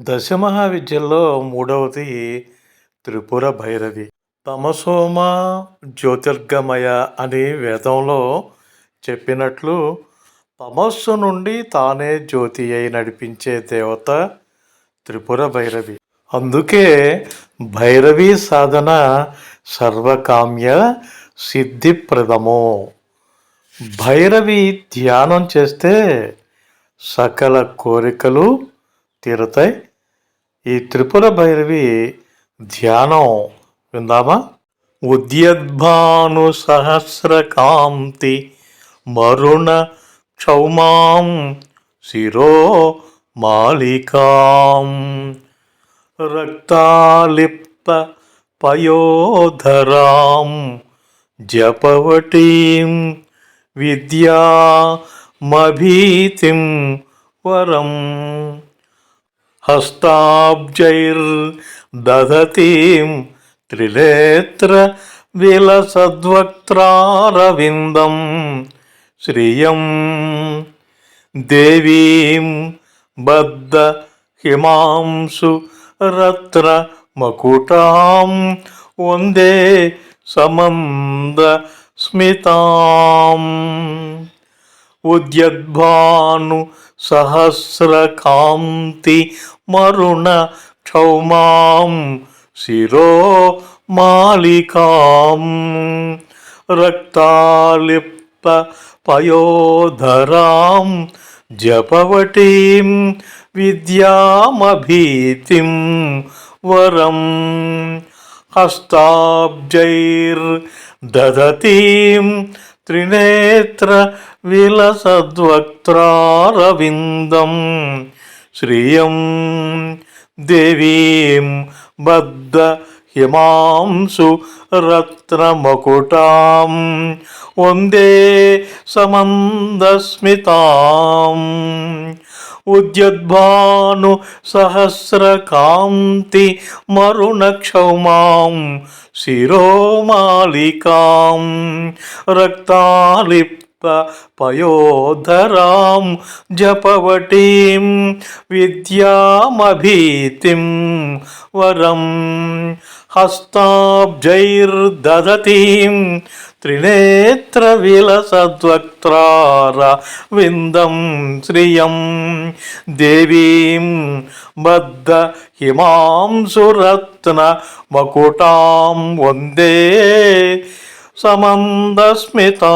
దశమహావిద్యల్లో మూడవది త్రిపుర భైరవి. తమసోమ జ్యోతిర్గమయ అని వేదంలో చెప్పినట్లు తమస్సు నుండి తానే జ్యోతి అయి నడిపించే దేవత త్రిపుర భైరవి. అందుకే భైరవీ సాధన సర్వకామ్య సిద్ధిప్రదము. భైరవి ధ్యానం చేస్తే సకల కోరికలు తీరుతాయి. ఈ త్రిపుర భైరవి ధ్యానం విందామా? ఉద్యద్భాను సహస్రకాంతి మరుణ క్షౌమాం శిరో మాలికాం. రక్తాలిప్త పయోధరాం జపవటీం విద్యామభీతిం వరం. హస్తాబ్జైర్దధతీం త్రినేత్ర విలసద్వక్త్రారవిందం శ్రియం దేవీం బద్ధ హిమాంసు రత్న మకుటాం వందే సమంద స్మితాం ఉద్యద్భాను సహస్రకాంతి మరుణ క్షౌమాం శిరో మాలికాం. రక్తాలిప్త పయోధరాం జపవటీం విద్యామభీతిం వరం. హస్తాబ్జైర్దధతీం త్రినేత్ర విలసద్వక్త్రారవిందం శ్రియం దేవీం బద్ధ హిమాంసు రత్నమకుటాం వందే సమందస్మితాం ఉద్యద్భాను సహస్రకాంతి మరుణక్షౌమాం శిరోమాలికాం రక్తాలిప్త పయోధరాం జపవటీం విద్యామభీతిం వరం హస్తాబ్జైర్దధతీం త్రినేత్రవిలసద్వక్త్రార విందం శ్రియం దేవీం బద్ధ హిమాంసురత్న మకుటాం వందే సమందస్మితాం